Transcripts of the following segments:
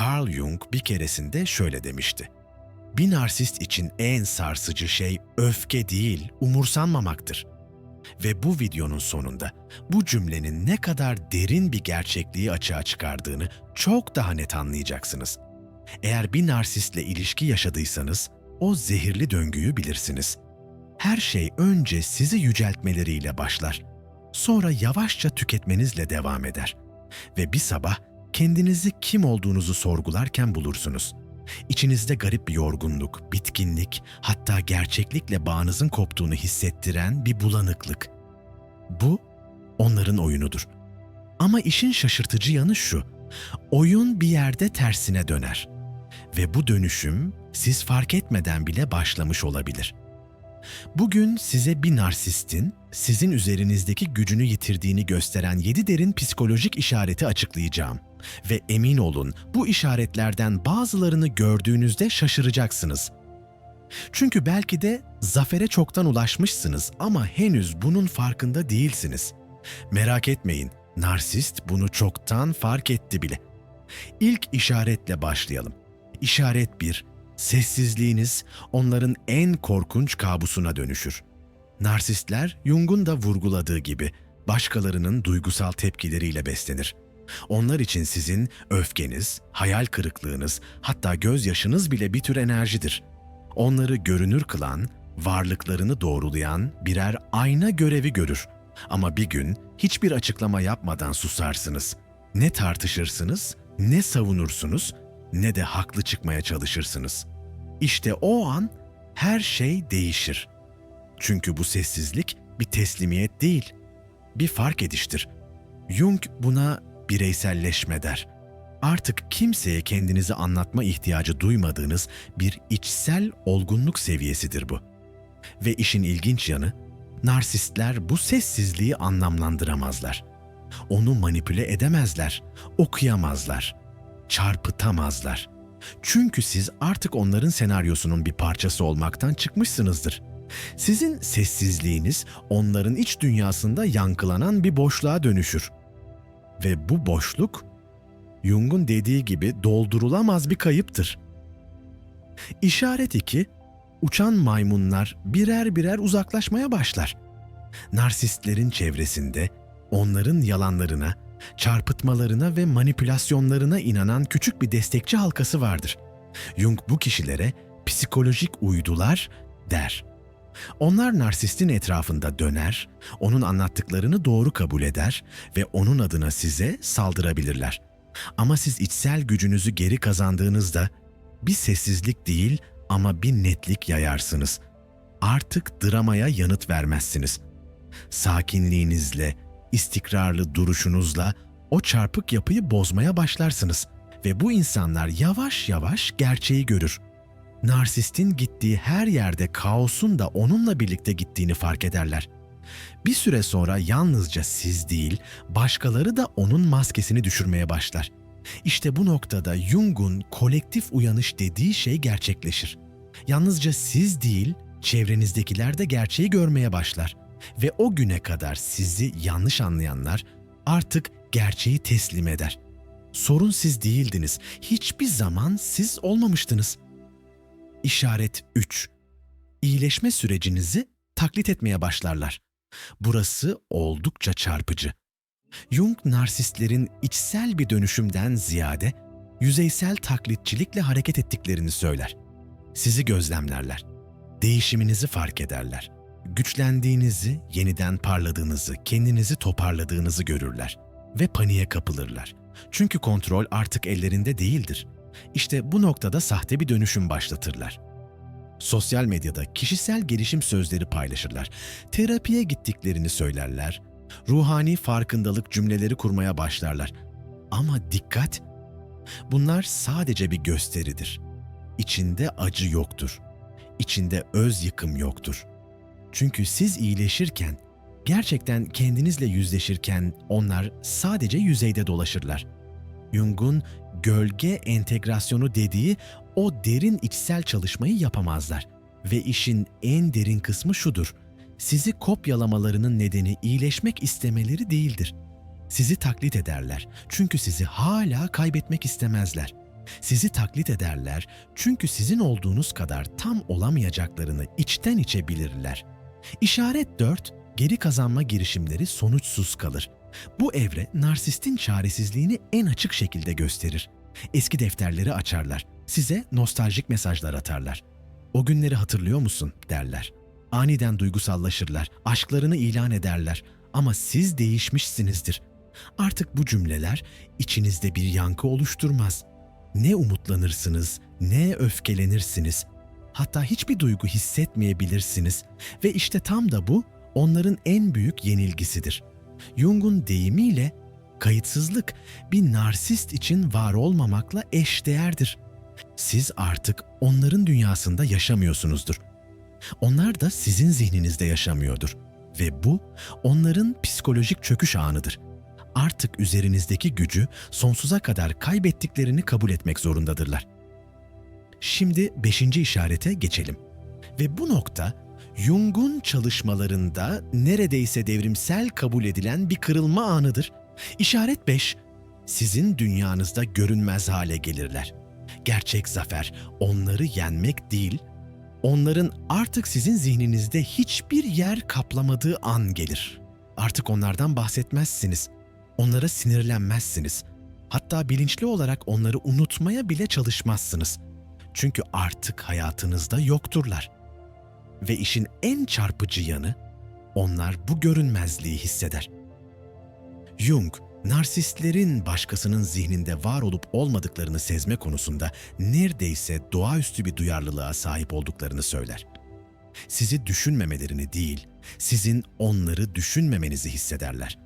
Carl Jung bir keresinde şöyle demişti. Bir narsist için en sarsıcı şey öfke değil, umursanmamaktır. Ve bu videonun sonunda bu cümlenin ne kadar derin bir gerçekliği açığa çıkardığını çok daha net anlayacaksınız. Eğer bir narsistle ilişki yaşadıysanız o zehirli döngüyü bilirsiniz. Her şey önce sizi yüceltmeleriyle başlar. Sonra yavaşça tüketmenizle devam eder. Ve bir sabah kendinizi kim olduğunuzu sorgularken bulursunuz. İçinizde garip bir yorgunluk, bitkinlik, hatta gerçeklikle bağınızın koptuğunu hissettiren bir bulanıklık. Bu onların oyunudur. Ama işin şaşırtıcı yanı şu. Oyun bir yerde tersine döner. Ve bu dönüşüm siz fark etmeden bile başlamış olabilir. Bugün size bir narsistin sizin üzerinizdeki gücünü yitirdiğini gösteren yedi derin psikolojik işareti açıklayacağım. Ve emin olun bu işaretlerden bazılarını gördüğünüzde şaşıracaksınız. Çünkü belki de zafere çoktan ulaşmışsınız ama henüz bunun farkında değilsiniz. Merak etmeyin, narsist bunu çoktan fark etti bile. İlk işaretle başlayalım. İşaret 1. Sessizliğiniz onların en korkunç kabusuna dönüşür. Narsistler Jung'un da vurguladığı gibi başkalarının duygusal tepkileriyle beslenir. Onlar için sizin öfkeniz, hayal kırıklığınız, hatta gözyaşınız bile bir tür enerjidir. Onları görünür kılan, varlıklarını doğrulayan birer ayna görevi görür. Ama bir gün hiçbir açıklama yapmadan susarsınız. Ne tartışırsınız, ne savunursunuz, ne de haklı çıkmaya çalışırsınız. İşte o an her şey değişir. Çünkü bu sessizlik bir teslimiyet değil, bir fark ediştir. Jung buna bireyselleşme der. Artık kimseye kendinizi anlatma ihtiyacı duymadığınız bir içsel olgunluk seviyesidir bu. Ve işin ilginç yanı, narsistler bu sessizliği anlamlandıramazlar. Onu manipüle edemezler, okuyamazlar, çarpıtamazlar. Çünkü siz artık onların senaryosunun bir parçası olmaktan çıkmışsınızdır. Sizin sessizliğiniz onların iç dünyasında yankılanan bir boşluğa dönüşür. Ve bu boşluk Jung'un dediği gibi doldurulamaz bir kayıptır. İşaret 2, uçan maymunlar birer birer uzaklaşmaya başlar. Narsistlerin çevresinde onların yalanlarına, çarpıtmalarına ve manipülasyonlarına inanan küçük bir destekçi halkası vardır. Jung bu kişilere psikolojik uydular der. Onlar narsistin etrafında döner, onun anlattıklarını doğru kabul eder ve onun adına size saldırabilirler. Ama siz içsel gücünüzü geri kazandığınızda bir sessizlik değil ama bir netlik yayarsınız. Artık dramaya yanıt vermezsiniz. Sakinliğinizle, istikrarlı duruşunuzla o çarpık yapıyı bozmaya başlarsınız ve bu insanlar yavaş yavaş gerçeği görür. Narsistin gittiği her yerde kaosun da onunla birlikte gittiğini fark ederler. Bir süre sonra yalnızca siz değil, başkaları da onun maskesini düşürmeye başlar. İşte bu noktada Jung'un kolektif uyanış dediği şey gerçekleşir. Yalnızca siz değil, çevrenizdekiler de gerçeği görmeye başlar. Ve o güne kadar sizi yanlış anlayanlar artık gerçeği teslim eder. Sorun siz değildiniz. Hiçbir zaman siz olmamıştınız. İşaret 3. İyileşme sürecinizi taklit etmeye başlarlar. Burası oldukça çarpıcı. Jung narsistlerin içsel bir dönüşümden ziyade yüzeysel taklitçilikle hareket ettiklerini söyler. Sizi gözlemlerler. Değişiminizi fark ederler. Güçlendiğinizi, yeniden parladığınızı, kendinizi toparladığınızı görürler ve paniğe kapılırlar. Çünkü kontrol artık ellerinde değildir. İşte bu noktada sahte bir dönüşüm başlatırlar. Sosyal medyada kişisel gelişim sözleri paylaşırlar. Terapiye gittiklerini söylerler. Ruhani farkındalık cümleleri kurmaya başlarlar. Ama dikkat! Bunlar sadece bir gösteridir. İçinde acı yoktur. İçinde öz yıkım yoktur. Çünkü siz iyileşirken, gerçekten kendinizle yüzleşirken onlar sadece yüzeyde dolaşırlar. Jung'un gölge entegrasyonu dediği o derin içsel çalışmayı yapamazlar. Ve işin en derin kısmı şudur. Sizi kopyalamalarının nedeni iyileşmek istemeleri değildir. Sizi taklit ederler. Çünkü sizi hala kaybetmek istemezler. Sizi taklit ederler çünkü sizin olduğunuz kadar tam olamayacaklarını içten içe bilirler. İşaret 4, geri kazanma girişimleri sonuçsuz kalır. Bu evre narsistin çaresizliğini en açık şekilde gösterir. Eski defterleri açarlar. Size nostaljik mesajlar atarlar. O günleri hatırlıyor musun derler. Aniden duygusallaşırlar, aşklarını ilan ederler ama siz değişmişsinizdir. Artık bu cümleler içinizde bir yankı oluşturmaz. Ne umutlanırsınız, ne öfkelenirsiniz. Hatta hiçbir duygu hissetmeyebilirsiniz ve işte tam da bu onların en büyük yenilgisidir. Jung'un deyimiyle kayıtsızlık bir narsist için var olmamakla eşdeğerdir. Siz artık onların dünyasında yaşamıyorsunuzdur. Onlar da sizin zihninizde yaşamıyordur ve bu onların psikolojik çöküş anıdır. Artık üzerinizdeki gücü sonsuza kadar kaybettiklerini kabul etmek zorundadırlar. Şimdi beşinci işarete geçelim. Ve bu nokta Jung'un çalışmalarında neredeyse devrimsel kabul edilen bir kırılma anıdır. İşaret 5. Sizin dünyanızda görünmez hale gelirler. Gerçek zafer onları yenmek değil, onların artık sizin zihninizde hiçbir yer kaplamadığı an gelir. Artık onlardan bahsetmezsiniz. Onlara sinirlenmezsiniz. Hatta bilinçli olarak onları unutmaya bile çalışmazsınız. Çünkü artık hayatınızda yokturlar. Ve işin en çarpıcı yanı, onlar bu görünmezliği hisseder. Jung, narsistlerin başkasının zihninde var olup olmadıklarını sezme konusunda neredeyse doğaüstü bir duyarlılığa sahip olduklarını söyler. Sizi düşünmemelerini değil, sizin onları düşünmemenizi hissederler.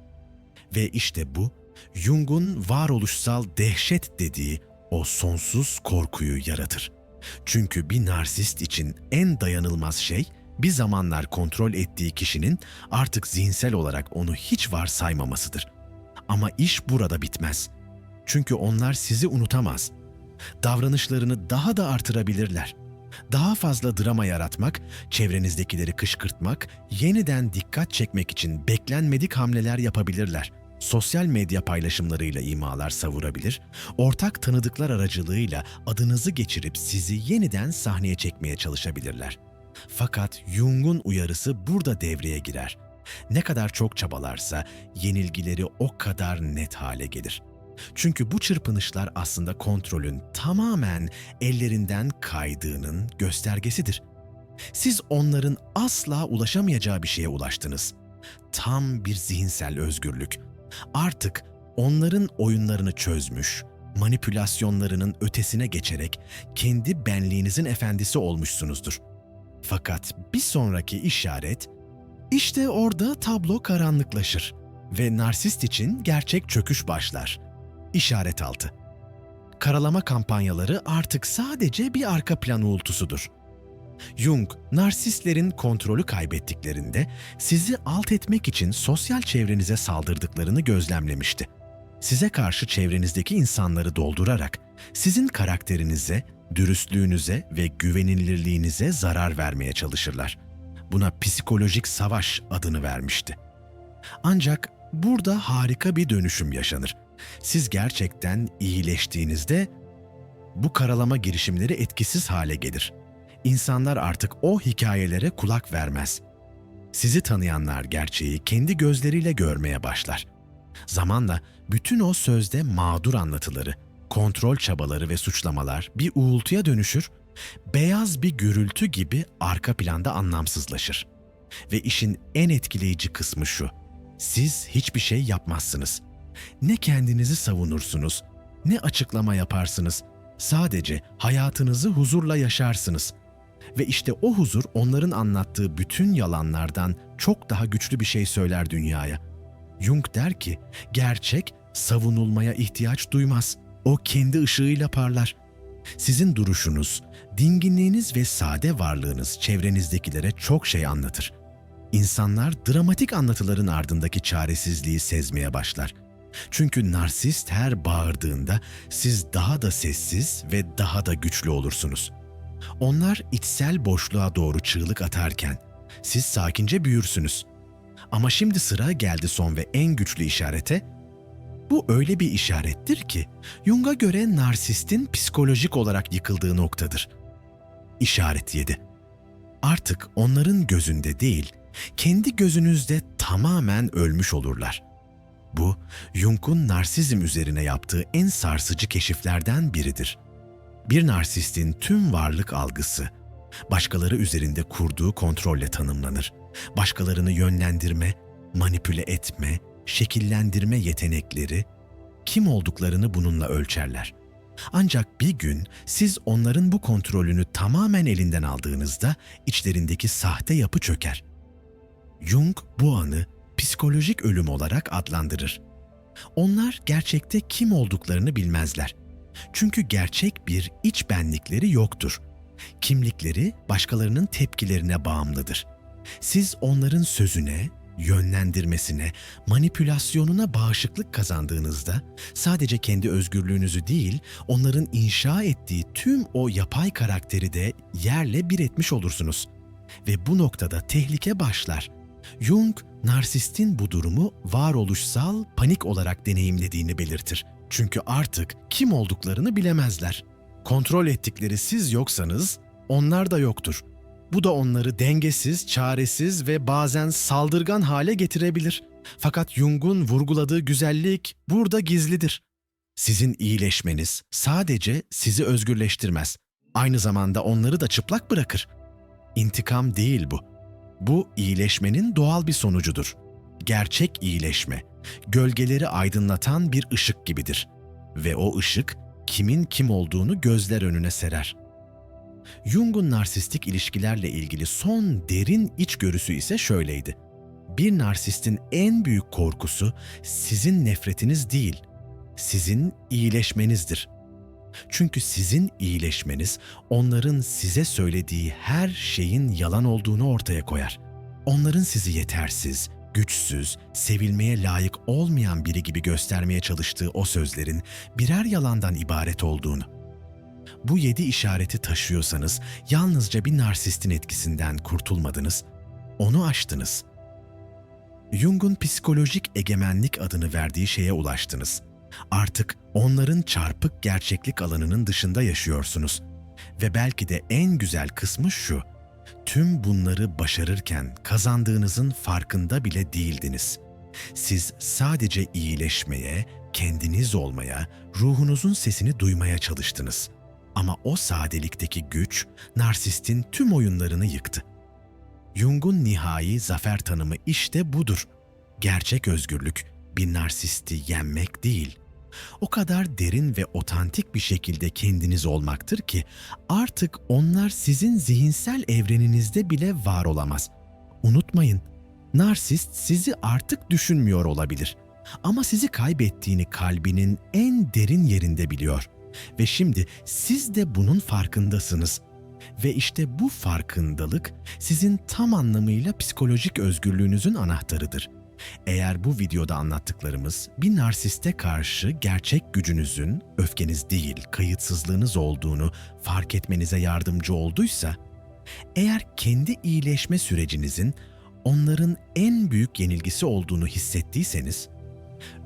Ve işte bu, Jung'un varoluşsal dehşet dediği o sonsuz korkuyu yaratır. Çünkü bir narsist için en dayanılmaz şey, bir zamanlar kontrol ettiği kişinin artık zihinsel olarak onu hiç varsaymamasıdır. Ama iş burada bitmez. Çünkü onlar sizi unutamaz. Davranışlarını daha da artırabilirler. Daha fazla drama yaratmak, çevrenizdekileri kışkırtmak, yeniden dikkat çekmek için beklenmedik hamleler yapabilirler. Sosyal medya paylaşımlarıyla imalar savurabilir, ortak tanıdıklar aracılığıyla adınızı geçirip sizi yeniden sahneye çekmeye çalışabilirler. Fakat Jung'un uyarısı burada devreye girer. Ne kadar çok çabalarsa yenilgileri o kadar net hale gelir. Çünkü bu çırpınışlar aslında kontrolün tamamen ellerinden kaydığının göstergesidir. Siz onların asla ulaşamayacağı bir şeye ulaştınız. Tam bir zihinsel özgürlük. Artık onların oyunlarını çözmüş, manipülasyonlarının ötesine geçerek kendi benliğinizin efendisi olmuşsunuzdur. Fakat bir sonraki işaret, işte orada tablo karanlıklaşır ve narsist için gerçek çöküş başlar. İşaret altı. Karalama kampanyaları artık sadece bir arka plan uğultusudur. Jung, narsistlerin kontrolü kaybettiklerinde sizi alt etmek için sosyal çevrenize saldırdıklarını gözlemlemişti. Size karşı çevrenizdeki insanları doldurarak sizin karakterinize, dürüstlüğünüze ve güvenilirliğinize zarar vermeye çalışırlar. Buna psikolojik savaş adını vermişti. Ancak burada harika bir dönüşüm yaşanır. Siz gerçekten iyileştiğinizde bu karalama girişimleri etkisiz hale gelir. İnsanlar artık o hikayelere kulak vermez. Sizi tanıyanlar gerçeği kendi gözleriyle görmeye başlar. Zamanla bütün o sözde mağdur anlatıları, kontrol çabaları ve suçlamalar bir uğultuya dönüşür, beyaz bir gürültü gibi arka planda anlamsızlaşır. Ve işin en etkileyici kısmı şu, siz hiçbir şey yapmazsınız. Ne kendinizi savunursunuz, ne açıklama yaparsınız, sadece hayatınızı huzurla yaşarsınız. Ve işte o huzur onların anlattığı bütün yalanlardan çok daha güçlü bir şey söyler dünyaya. Jung der ki, gerçek savunulmaya ihtiyaç duymaz. O kendi ışığıyla parlar. Sizin duruşunuz, dinginliğiniz ve sade varlığınız çevrenizdekilere çok şey anlatır. İnsanlar dramatik anlatıların ardındaki çaresizliği sezmeye başlar. Çünkü narsist her bağırdığında siz daha da sessiz ve daha da güçlü olursunuz. Onlar içsel boşluğa doğru çığlık atarken siz sakince büyürsünüz. Ama şimdi sıra geldi son ve en güçlü işarete. Bu öyle bir işarettir ki Jung'a göre narsistin psikolojik olarak yıkıldığı noktadır. İşaret 7. Artık onların gözünde değil, kendi gözünüzde tamamen ölmüş olurlar. Bu, Jung'un narsizm üzerine yaptığı en sarsıcı keşiflerden biridir. Bir narsistin tüm varlık algısı, başkaları üzerinde kurduğu kontrolle tanımlanır. Başkalarını yönlendirme, manipüle etme, şekillendirme yetenekleri, kim olduklarını bununla ölçerler. Ancak bir gün siz onların bu kontrolünü tamamen elinden aldığınızda içlerindeki sahte yapı çöker. Jung bu anı psikolojik ölüm olarak adlandırır. Onlar gerçekte kim olduklarını bilmezler. Çünkü gerçek bir iç benlikleri yoktur. Kimlikleri başkalarının tepkilerine bağımlıdır. Siz onların sözüne, yönlendirmesine, manipülasyonuna bağışıklık kazandığınızda sadece kendi özgürlüğünüzü değil, onların inşa ettiği tüm o yapay karakteri de yerle bir etmiş olursunuz. Ve bu noktada tehlike başlar. Jung, narsistin bu durumu varoluşsal panik olarak deneyimlediğini belirtir. Çünkü artık kim olduklarını bilemezler. Kontrol ettikleri siz yoksanız onlar da yoktur. Bu da onları dengesiz, çaresiz ve bazen saldırgan hale getirebilir. Fakat Jung'un vurguladığı güzellik burada gizlidir. Sizin iyileşmeniz sadece sizi özgürleştirmez. Aynı zamanda onları da çıplak bırakır. İntikam değil bu. Bu iyileşmenin doğal bir sonucudur. Gerçek iyileşme, gölgeleri aydınlatan bir ışık gibidir. Ve o ışık kimin kim olduğunu gözler önüne serer. Jung'un narsistik ilişkilerle ilgili son derin içgörüsü ise şöyleydi. Bir narsistin en büyük korkusu sizin nefretiniz değil, sizin iyileşmenizdir. Çünkü sizin iyileşmeniz onların size söylediği her şeyin yalan olduğunu ortaya koyar. Onların sizi yetersiz, güçsüz, sevilmeye layık olmayan biri gibi göstermeye çalıştığı o sözlerin birer yalandan ibaret olduğunu bu yedi işareti taşıyorsanız yalnızca bir narsistin etkisinden kurtulmadınız, onu aştınız. Jung'un psikolojik egemenlik adını verdiği şeye ulaştınız. Artık onların çarpık gerçeklik alanının dışında yaşıyorsunuz. Ve belki de en güzel kısmı şu. Tüm bunları başarırken kazandığınızın farkında bile değildiniz. Siz sadece iyileşmeye, kendiniz olmaya, ruhunuzun sesini duymaya çalıştınız.'' Ama o sadelikteki güç narsistin tüm oyunlarını yıktı. Jung'un nihai zafer tanımı işte budur. Gerçek özgürlük bir narsisti yenmek değil. O kadar derin ve otantik bir şekilde kendiniz olmaktır ki artık onlar sizin zihinsel evreninizde bile var olamaz. Unutmayın, narsist sizi artık düşünmüyor olabilir ama sizi kaybettiğini kalbinin en derin yerinde biliyor.'' Ve şimdi siz de bunun farkındasınız. Ve işte bu farkındalık sizin tam anlamıyla psikolojik özgürlüğünüzün anahtarıdır. Eğer bu videoda anlattıklarımız bir narsiste karşı gerçek gücünüzün, öfkeniz değil, kayıtsızlığınız olduğunu fark etmenize yardımcı olduysa, eğer kendi iyileşme sürecinizin onların en büyük yenilgisi olduğunu hissettiyseniz,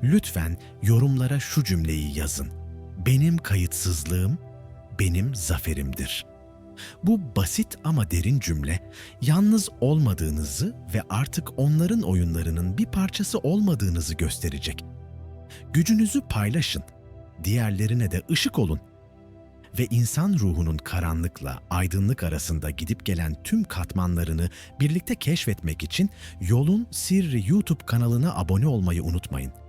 lütfen yorumlara şu cümleyi yazın benim kayıtsızlığım benim zaferimdir. Bu basit ama derin cümle yalnız olmadığınızı ve artık onların oyunlarının bir parçası olmadığınızı gösterecek. Gücünüzü paylaşın, diğerlerine de ışık olun ve insan ruhunun karanlıkla aydınlık arasında gidip gelen tüm katmanlarını birlikte keşfetmek için Yolun Sirri YouTube kanalına abone olmayı unutmayın.